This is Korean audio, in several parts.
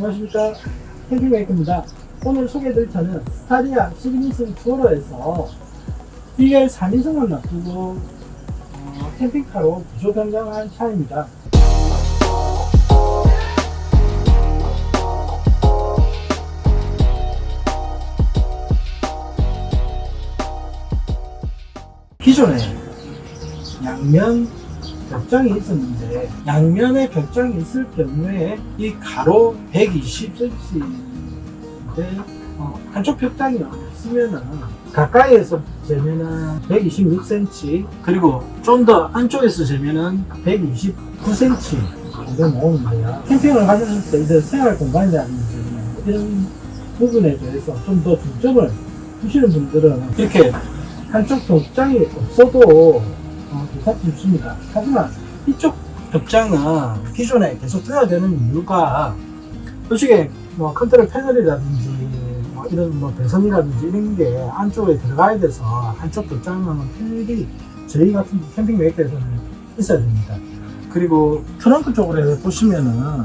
안녕하십니까. 캠핑메이커입니다. 오늘 소개해드릴 차는 스타리아 시그니스 투어러에서 1열 3인승을 놔두고 어, 캠핑카로 구조 변경한 차입니다. 기존에 양면 벽장이 있었는데 양면에 벽장이 있을 경우에 이 가로 120cm인데 어, 한쪽 벽장이 없으면은 가까이에서 재면은 126cm 그리고 좀 더 안쪽에서 재면은 129cm 정도 돼요. 캠핑을 하셨을 때 이제 생활 공간이라든지 이런 부분에 대해서 좀 더 중점을 두시는 분들은 이렇게 한쪽 벽장이 없어도 어, 괜찮지 좋습니다. 하지만 이쪽 벽장은 기존에 계속 둬야 되는 이유가 솔직히 뭐 컨트롤 패널이라든지 뭐 이런 뭐 배선이라든지 이런 게 안쪽에 들어가야 돼서 한쪽 벽장은 필히 저희 같은 캠핑 메이커에서는 있어야 됩니다. 그리고 트렁크 쪽으로 보시면은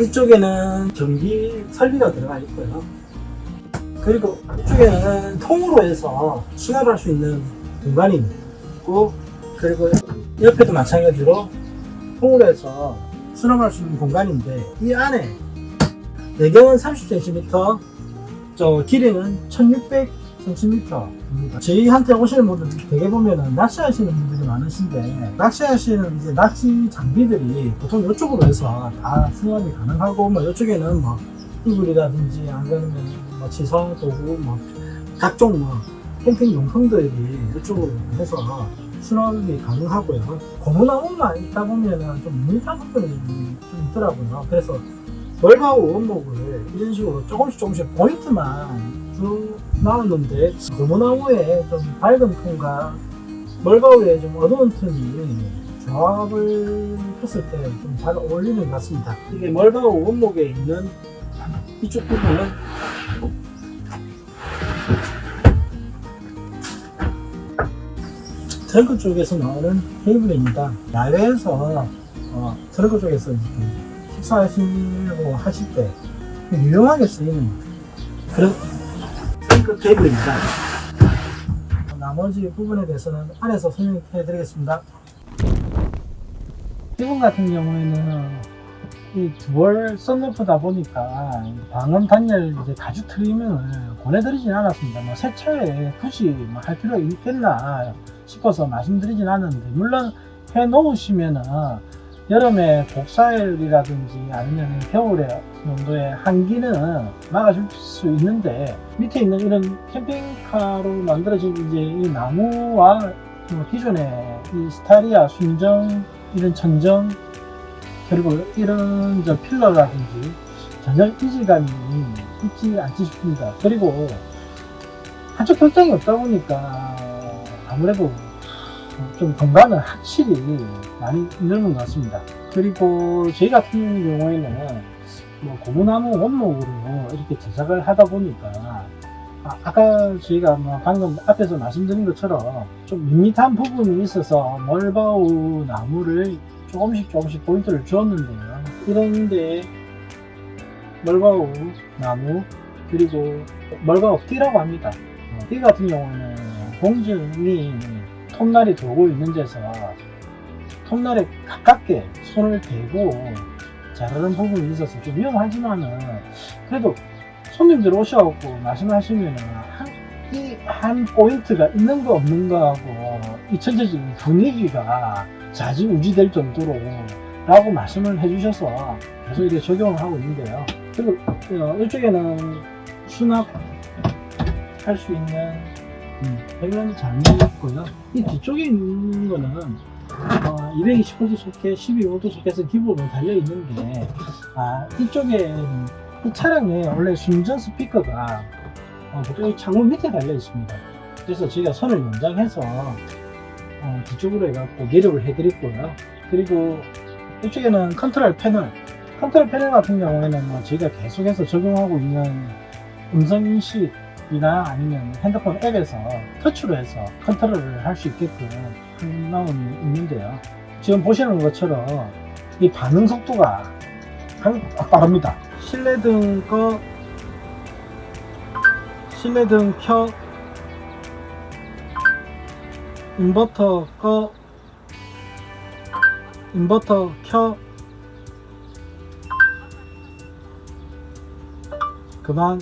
이쪽에는 전기 설비가 들어가 있고요. 그리고 이쪽에는 통으로 해서 수납할 수 있는 공간이 있고 그리고 옆에도 마찬가지로 통으로 해서 수납할 수 있는 공간인데 이 안에 내경은 30cm 저 길이는 1600cm입니다. 저희한테 오시는 분들 되게 보면은 낚시하시는 분들이 많으신데 낚시하시는 이제 낚시 장비들이 보통 이쪽으로 해서 다 수납이 가능하고 뭐 이쪽에는 뭐 이불이라든지 안 그러면 뭐 지성 도구 뭐 각종 뭐 캠핑 용품들이 이쪽으로 해서 수납이 가능하고요. 고무나무만 있다 보면은 좀 부분이 좀 있더라고요. 그래서 멀바우 원목을 이런 식으로 조금씩 조금씩 포인트만 쭉 나왔는데 고무나무에 좀 밝은 톤과 멀바우에 좀 어두운 톤이 조합을 했을 때 좀 잘 어울리는 것 같습니다. 이게 멀바우 원목에 있는 이쪽 부분은 트렁크 쪽에서 나오는 케이블입니다. 야외에서 어, 트렁크 쪽에서 이렇게 식사하시고 하실 때 유용하게 쓰이는 그런 트렁크 케이블입니다. 나머지 부분에 대해서는 안에서 설명해 드리겠습니다. 이분 같은 경우에는 이 듀얼 썬루프다 보니까 방음 단열 이제 가죽 트림을 권해드리진 않았습니다. 뭐 새 차에 굳이 뭐 할 필요가 있겠나 싶어서 말씀드리진 않았는데 물론 해 놓으시면은 여름에 복사열이라든지 아니면 겨울에 정도의 한기는 막아줄 수 있는데 밑에 있는 이런 캠핑카로 만들어진 이제 이 나무와 뭐 기존의 이 스타리아 순정 이런 천정 그리고 이런 저 필러라든지 전혀 이질감이 있지 않지 싶습니다. 그리고 한쪽 벽장이 없다 보니까 아무래도 좀 공간은 확실히 많이 넓은 것 같습니다. 그리고 저희 같은 경우에는 뭐 고무나무 원목으로 이렇게 제작을 하다 보니까 아, 아까 저희가 뭐 방금 앞에서 말씀드린 것처럼 좀 밋밋한 부분이 있어서 멀바우 나무를 조금씩 조금씩 포인트를 주었는데요. 이런데 멀바우 나무 그리고 멀바우 띠라고 합니다. 어, 띠 같은 경우는 공중이 톱날이 돌고 있는 데서 톱날에 가깝게 손을 대고 자르는 부분이 있어서 좀 위험하지만은 그래도 손님들 오셔갖고 말씀하시면은 이한 포인트가 있는 거 없는 거 하고 이 전체적인 분위기가 좌지우지될 정도로 라고 말씀을 해주셔서 계속 이렇게 적용을 하고 있는데요. 그리고 어, 이쪽에는 수납할 수 있는 음, 배면 잔이 있고요. 이 뒤쪽에 있는 거는 어, 220V 소켓, 12V 소켓은 기본으로 달려 있는데 아, 이쪽에 이 차량에 원래 순전 스피커가 어, 보통 이 창문 밑에 달려 있습니다. 그래서 저희가 선을 연장해서 어, 뒤쪽으로 해갖고 내력을 해드렸고요. 그리고 이쪽에는 컨트롤 패널. 컨트롤 패널 같은 경우에는 뭐 저희가 계속해서 적용하고 있는 음성 인식이나 아니면 핸드폰 앱에서 터치로 해서 컨트롤을 할 수 있게끔 나온 있는데요. 지금 보시는 것처럼 이 반응 속도가 한- 빠릅니다. 실내등 꺼 실내등 켜 인버터 꺼 인버터 켜. 그만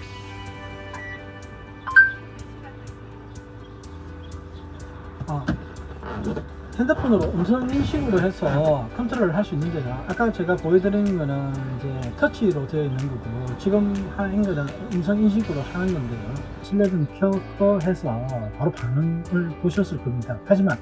핸드폰으로 음성 인식으로 해서 컨트롤을 할 수 있는데요. 아까 제가 보여드리는 거는 이제 터치로 되어 있는 거고 지금 하는 거는 음성 인식으로 하는 건데요. 실내등 켜고 해서 바로 반응을 보셨을 겁니다. 하지만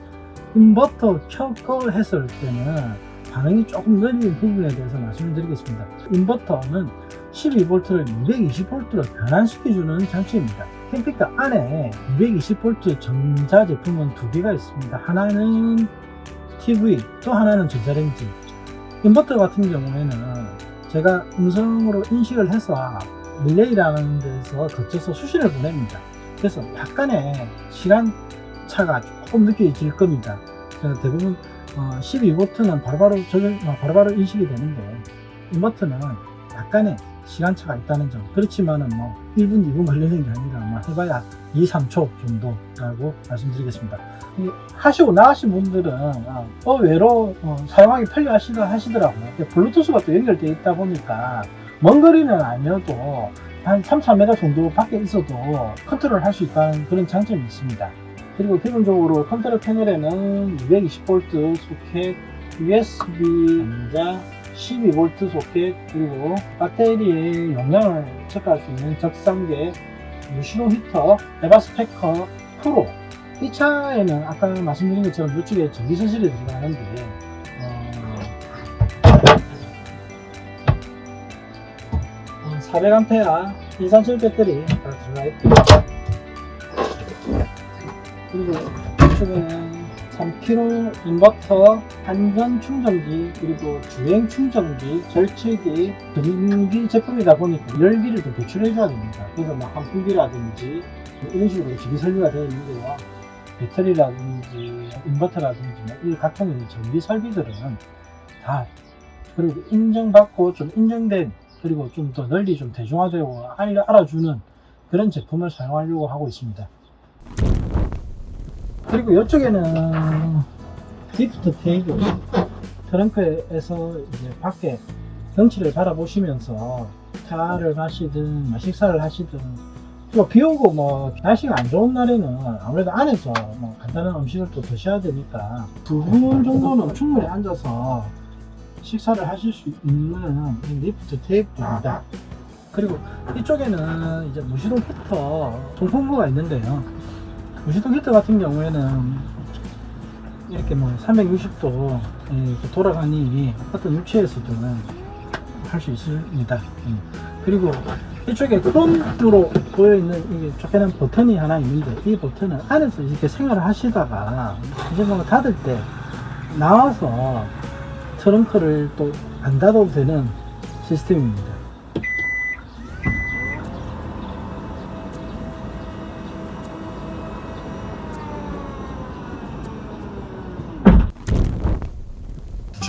인버터 켜고 했을 때는 반응이 조금 느린 부분에 대해서 말씀을 드리겠습니다. 인버터는 12V를 220V로 변환시켜주는 장치입니다. 캠핑카 안에 220V 전자 제품은 두 개가 있습니다. 하나는 TV, 또 하나는 전자레인지. 인버터 같은 경우에는 제가 음성으로 인식을 해서 릴레이라는 데서 거쳐서 수신을 보냅니다. 그래서 약간의 시간 차가 조금 느껴질 겁니다. 그래서 대부분 12V는 바로바로 적용, 어, 바로바로 인식이 되는데 인버터는 약간의 시간차가 있다는 점. 그렇지만은 뭐 1분, 2분 걸리는 게 아니라 뭐 해봐야 2, 3초 정도라고 말씀드리겠습니다. 이 하시고 나가신 분들은 아, 의외로 어, 사용하기 편리하시다 하시더라고요. 블루투스가 또 연결되어 있다 보니까 먼 거리는 아니어도 한 3, 4m 정도 밖에 있어도 컨트롤 할 수 있다는 그런 장점이 있습니다. 그리고 기본적으로 컨트롤 패널에는 220V 소켓, USB 전자, 12V 소켓 그리고 배터리의 용량을 체크할 수 있는 적상계 무시동 히터 에바 스페커 프로. 이 차에는 아까 말씀드린 것처럼 이쪽에 전기 선실이 들어가는데 어, 400A 237 배터리 다 들어가 있고 그리고 이쪽에는 3kg 인버터, 한전 충전기, 그리고 주행 충전기, 절취기, 전기 제품이다 보니까 열기를 좀 배출해줘야 됩니다. 그래서 뭐 환풍기라든지 이런 식으로 기기 설비가 되어 있는데요. 배터리라든지 인버터라든지 뭐이 각종의 전기 설비들은 다 그리고 인정받고 좀 인정된 그리고 좀 더 널리 좀 대중화되고 알려 알아주는 그런 제품을 사용하려고 하고 있습니다. 그리고 이쪽에는 기프트 테이블 트렁크에서 이제 밖에 경치를 바라보시면서 차를 마시든 뭐 식사를 하시든 또비 오고 뭐 날씨가 안 좋은 날에는 아무래도 안에서 뭐 간단한 음식을 또 드셔야 되니까 두 분 정도는 충분히 앉아서 식사를 하실 수 있는 이 리프트 테이블입니다. 그리고 이쪽에는 이제 무시동 히터 송풍구가 있는데요. 무시동 히터 같은 경우에는 이렇게 뭐 360도 돌아가니 어떤 위치에서도 할 수 있습니다. 음. 그리고 이쪽에 크롬으로 보여있는 이게 조그만 버튼이 하나 있는데 이 버튼은 안에서 이렇게 생활을 하시다가 이제 뭐 닫을 때 나와서 트렁크를 또 안 닫아도 되는 시스템입니다.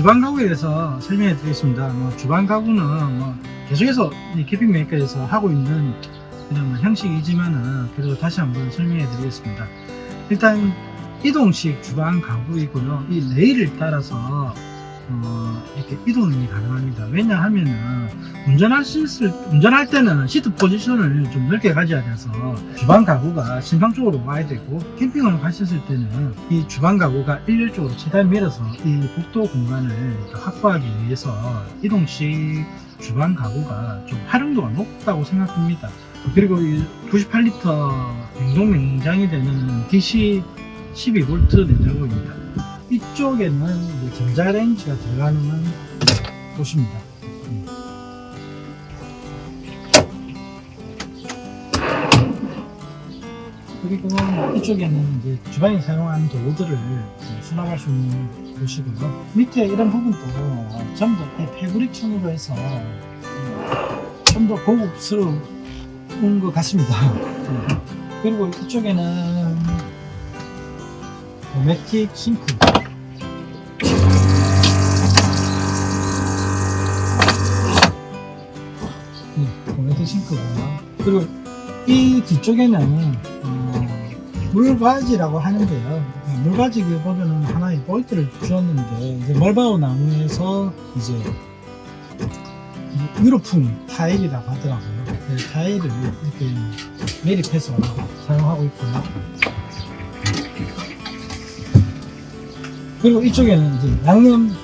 주방 가구에 대해서 설명해 드리겠습니다. 뭐 주방 가구는 뭐 계속해서 이 캠핑 메이커에서 하고 있는 그냥 뭐 형식이지만은 그래도 다시 한번 설명해 드리겠습니다. 일단 이동식 주방 가구이고요. 이 레일을 따라서 어, 이렇게 이동이 가능합니다. 왜냐하면은 운전하실 운전할 때는 시트 포지션을 좀 넓게 가져야 돼서 주방 가구가 신방 쪽으로 와야 되고 캠핑을 가셨을 때는 이 주방 가구가 일렬적으로 최대한 밀어서 이 복도 공간을 확보하기 위해서 이동식 주방 가구가 좀 활용도가 높다고 생각합니다. 그리고 이 98리터 냉동 냉장이 되는 DC 12V 냉장고입니다. 이쪽에는 전자레인지가 들어가는 곳입니다. 그리고 이쪽에는 이제 주방에 사용하는 도구들을 수납할 수 있는 곳이고요. 밑에 이런 부분도 전부 다 페브릭천으로 해서 좀 더 고급스러운 것 같습니다. 음. 그리고 이쪽에는 도메틱 싱크 보내드릴 거고요. 그리고 이 뒤쪽에는 어, 물바지라고 하는데요. 어, 물바지보다는 하나의 포인트를 주었는데 이제 멀바우 나무에서 이제 이 유로풍 타일이라고 하더라고요. 그 타일을 이렇게 매립해서 사용하고 있고요. 그리고 이쪽에는 이제 양념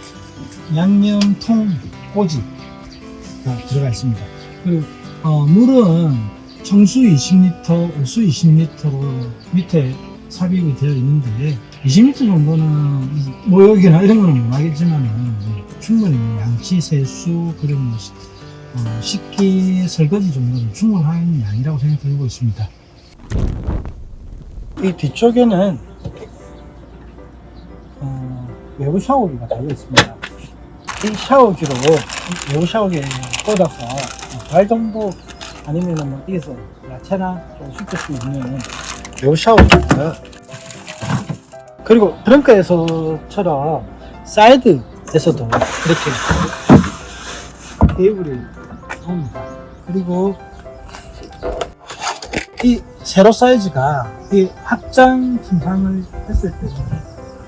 양념통 꼬지가 들어가 있습니다. 그리고 어, 물은 청수 20리터, 오수 20리터로 밑에 삽입이 되어 있는데 20리터 정도는 이 모욕이나 이런 거는 못 하겠지만은 충분히 양치, 세수, 그리고 뭐 시- 어, 식기, 설거지 정도는 충분한 양이라고 생각이 들고 있습니다. 이 뒤쪽에는 어, 외부 샤워기가 달려 있습니다. 이 샤워기로 이 외부 샤워기에 꽂아서 어, 발 정도 아니면은 뭐 여기서 야채나 좀수 있는 외부 샤워기입니다. 그리고 트렁크에서처럼 사이드에서도 이렇게 테이블이 나옵니다. 그리고 이 세로 사이즈가 이 확장 침상을 했을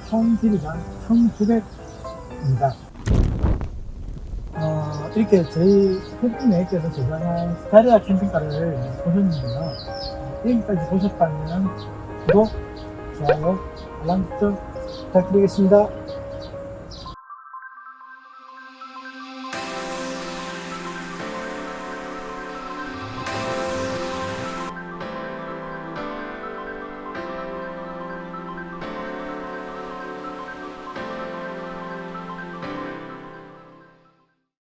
때총 길이가 1900입니다. 어, 이렇게 저희 캠핑 메이커에서 제작한 스타리아 캠핑카를 보셨는데요. 어, 여기까지 보셨다면 구독, 좋아요, 알람 설정 부탁드리겠습니다.